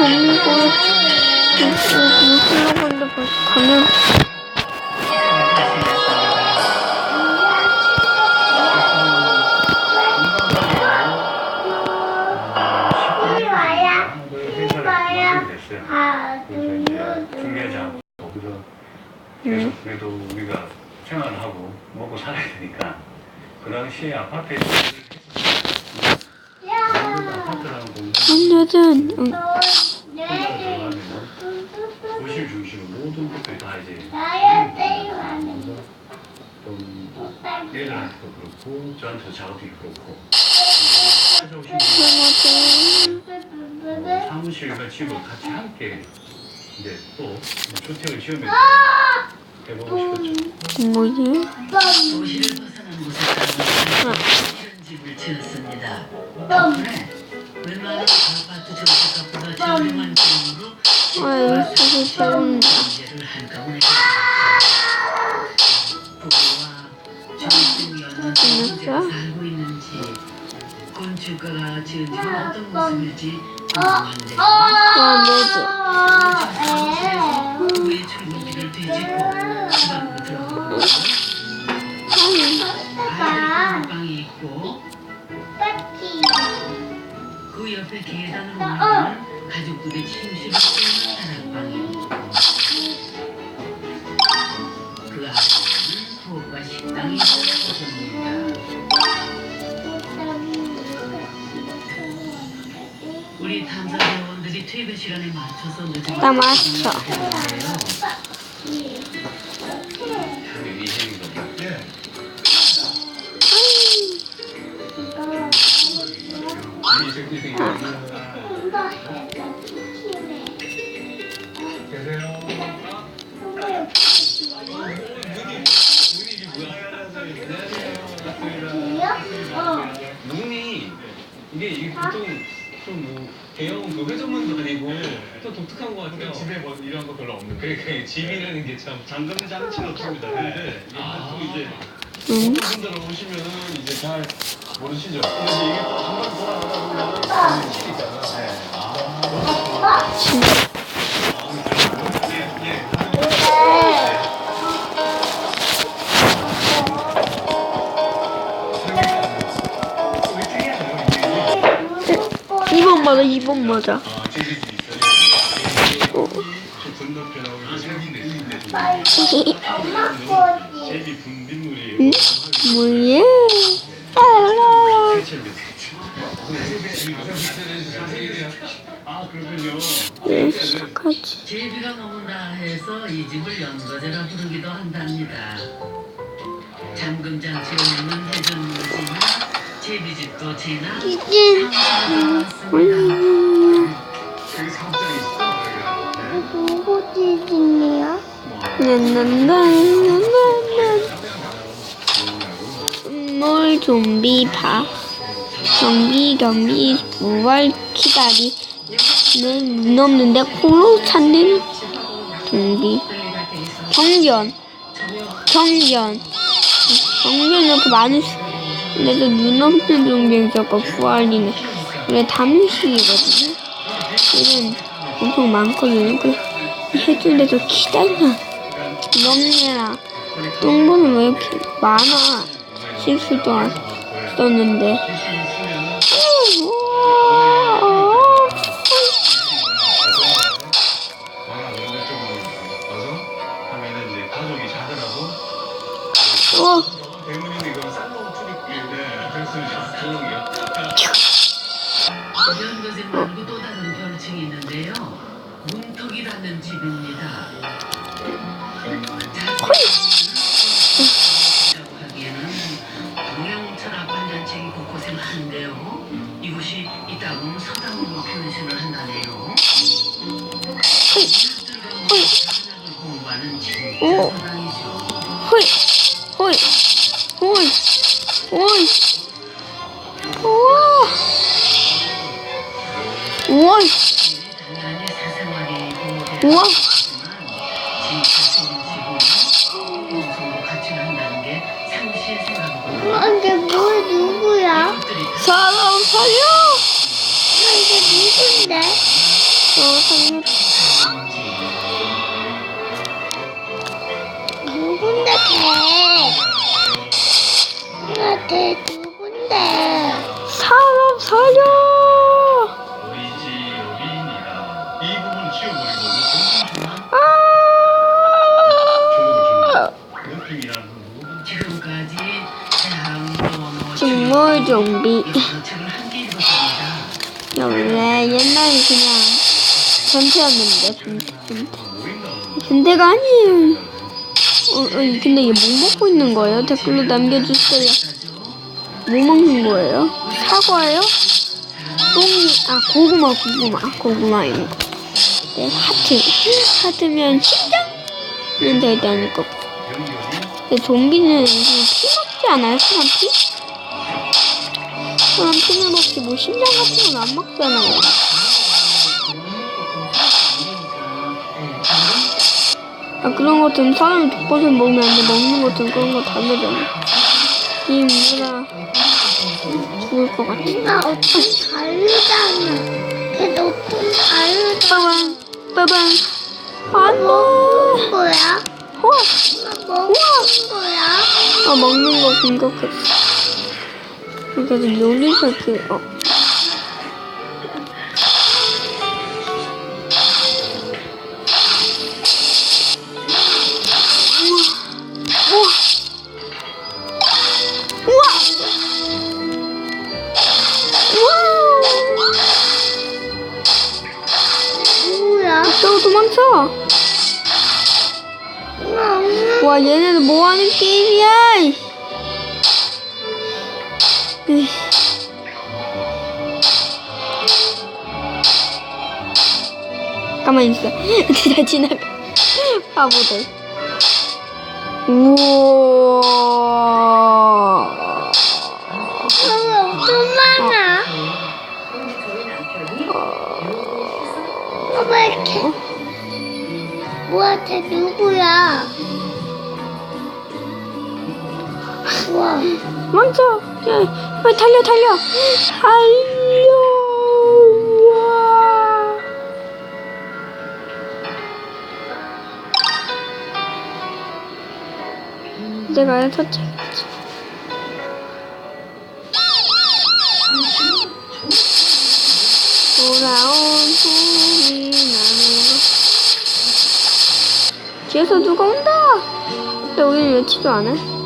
좀비고 무슨 건데 벌써 가면 계속 그래도 우리가 생활을 하고 먹고 살아야 되니까 그 당시에 아파트에 아파트라는 공간 오늘은 응, 들어가면 도시 중심 이제 좀 얘들한테도 그렇고 저한테도 작업이 그렇고 사무실과 집을 같이 함께 이제 또 주택을 지으면서 해보고 싶었죠. 뭐지? 도시를 벗어난 곳에 사는 이런 집을 지었습니다. 덕분에 웬만한 아파트 정책값보다 저렴한 비용으로 아 사실 살고 있는지 건축가가 지은 집은 어떤 모습일지 궁금한데요. 아 뭐지? 후에 출근길을 뒤집고 그 밖으로 들어가고 아이들 방이 있고 그 옆에 계단으로 올라가는 가족들의 침실을 쓰는 다락방이 그 앞에는 부엌과 식당이 있었습니다. 우리 탐사 대원들이 퇴근 시간에 맞춰서 늦은 나 맞춰. 계세요. 눈이 이게 이게 보통 좀뭐 대형 그 회전문도 아니고 또 독특한 것 같아요. 집에 뭐 이런 거 별로 없는데 그래 그 집이라는 게 참 잠금 장치는 없습니다. 근데 아. 또 이제 응? 어떤 분들 오시면은 이제 잘 모르시죠. 근데 이게 또 한번 돌아가다 보면 실 있잖아. 2번 맞아 2번 맞아 아, 제주도 있어요. 저 건너편하고 생긴 데 있는데 제비 분비물이에요. 응? 뭐예? 아 시작하지? 제비가 너무나 해서 이 집을 연거제라 부르기도 한답니다. 잠금 장치에 있는 해전물이나 제비집도 지나 이게 음. 누구 물 좀비 파 경비 경비 부활 기다리. 는 눈 없는데 콩로 찾는 좀비 경견 경견 경견 이렇게 근데도 눈 없는 좀비가 부활이네 그래 담임식이거든요. 얘는 엄청 많거든요. 그 해주는데도 기다려. 넘내라. 똥보는 왜 이렇게 많아? 실수도 안 썼는데 아, 근데 뭐 누구야? 사람 살려! 아, 이게 누군데? 어, 사람. 누군데, 걔? 아, 나걔 누군데? 사람 살려! 습니다. 원래 옛날에 그냥 전태였는데 전태 전태 전태가 아니에요. 어, 어 근데 이게 뭐 먹고 있는 거예요? 댓글로 남겨주세요. 뭐 먹는 거예요? 사과예요? 똥이 아 고구마 고구마 고구마인 거. 네 하트 하트면 심장은 절대 아닐 거고. 근데 좀비는 그냥 피 먹지 않아요? 사람 피? 사람 피를 먹지 뭐 심장 같은 건 안 먹잖아요. 아 그런 것들은 사람이 독버섯 먹으면 안 돼. 먹는 것들은 그런 거 다르잖아. 이 뭐라 죽을 것 같아. 나 어떤 다르잖아. 걔도 어떤 다르잖아. 빠방 빠방 안돼. 먹는 거야? 우와 나 먹는 거야? 아 먹는 거 생각했어. 그 어. 뭐야? 또 도망쳐 엄마, 엄마. 와 얘네들 뭐하는 게임이야 이. 에이. 가만히 있어 다 지나가 바보들 우와 왜 엄청 많아? 어, 왜 이렇게? 뭐야, 쟤 누구야? 우와. 망쳐 야, 빨리 달려 달려 달려 우와. 내가 터치겠지 돌아온 봄이 나는 뒤에서 누가 온다 근데 우리는 외치도 안 해?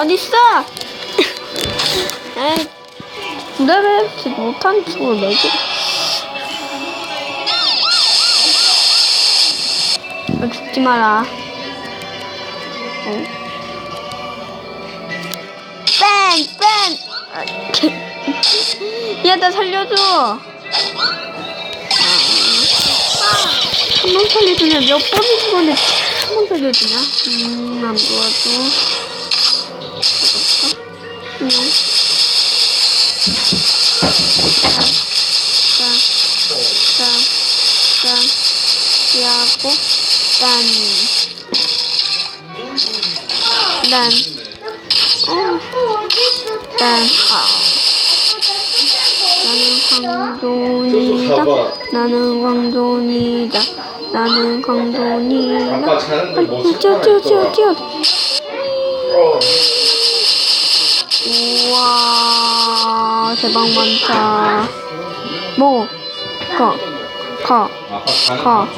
어딨어? 에이, 구레벨트 못한 친구 내지. 아, 죽지 마라. 어? 뺑! 뺑! 아, 야, 나 살려줘! 한 번 살려주냐? 몇 번을 죽었는데 한 번 살려주냐? 음, 안 도와줘. 응. 야고, 짠. 난, 어, 난, 아. 나는 광존이다. 나는 광존이다. 나는 광존이다. 아빠 자는 뛰어. 어. 우와 대박 많다 자는 가. 거 봐봐.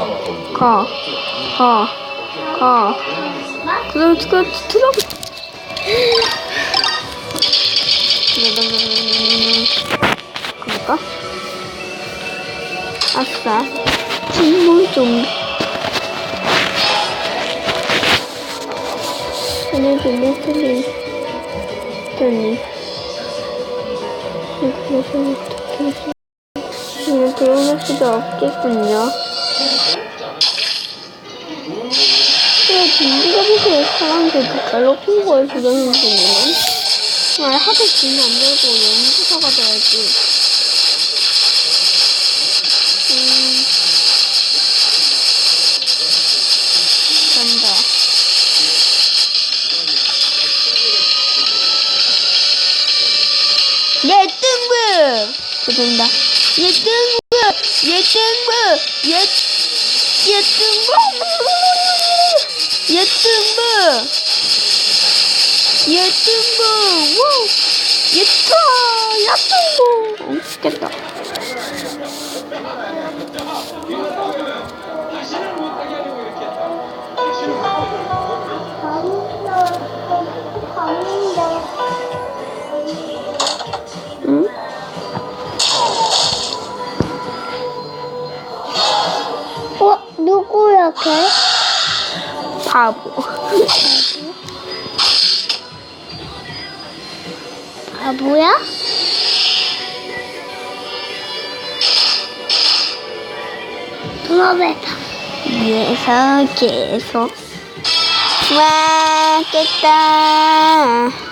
가, 가, 가. 그래, 그래, 들어. 그럴까? 아싸. 친구 좀. 오늘 좀 못하니. 했더 니. 그래서 어떻게. 이제 그럴 수도 없겠군요. 왜 좀비가 보고 사람들 다 괴롭힌 거예요, 저 정도면? 말 하도 지면 안 되고 연구사가 돼야지. 뜬부! 죄송합니다. 예, 뜬부! 예, 뜬부! 예, 예, 뜬 이렇게? 바보. 아, 바보야? 클럽에서 위에서 계속. 와 깼다.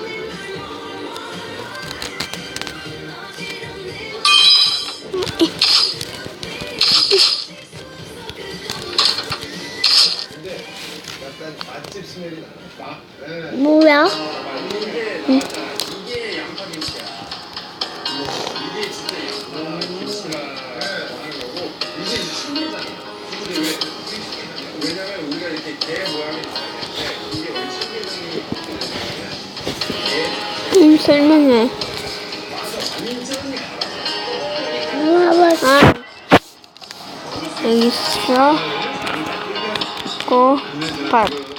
맛집 스멜이 나. 막, 예. 뭐야? 이게 양파 김치야. 이게 진짜 양파 김치가 하는 거고 이게 순대잖아. 근데 왜? 왜냐면 우리가 이렇게 개 모양이 있는데 이게 원래 참기름이 음, 설명해. 아, 여기 있어. 고,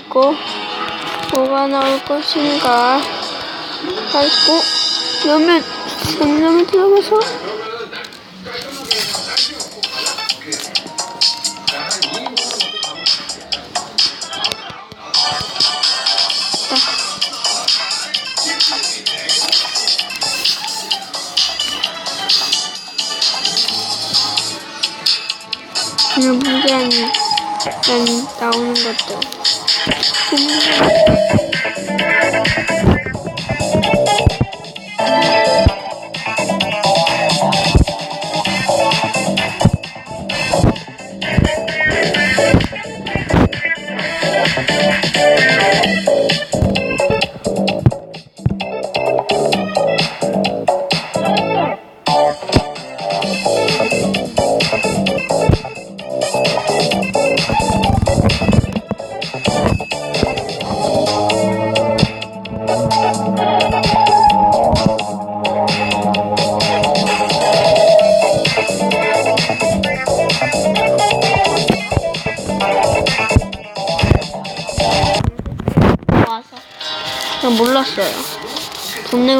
밟고, 뭐가 나올 것인가. 밟고, 열면, 상점에 들어가서, 그냥 무제한이 난 나오는 것도. Thank you.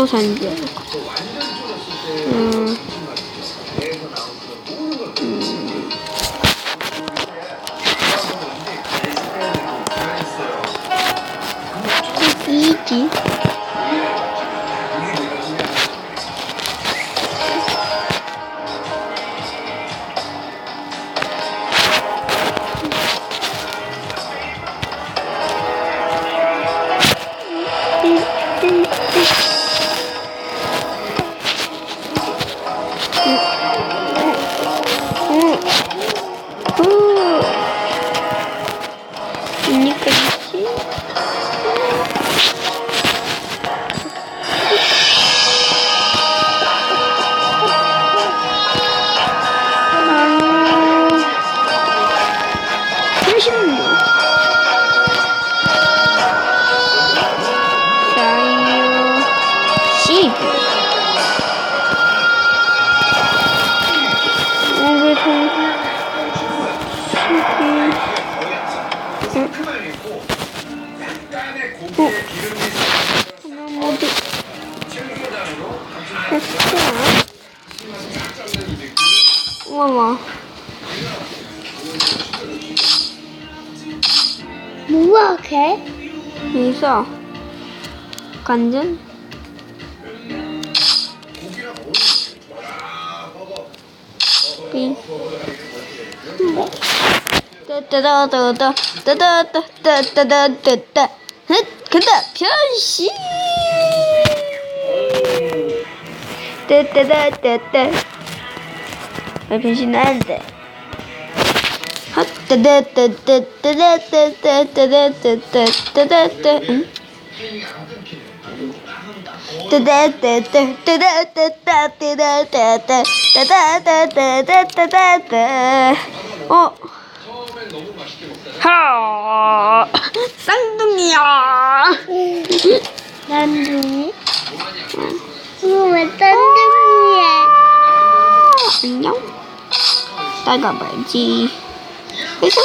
산지 음. 음. 이지 엄마. 뭐야 걔? 있어. 간장. 빙. 따따따따따 따따따따따따따 헷 간다 변신 따따따따따 변신하는데. 응? 어? 하 쌍둥이야 쌍둥이? 응. 왜 쌍둥이야? nhau Tôi gọi bởi gì Cái số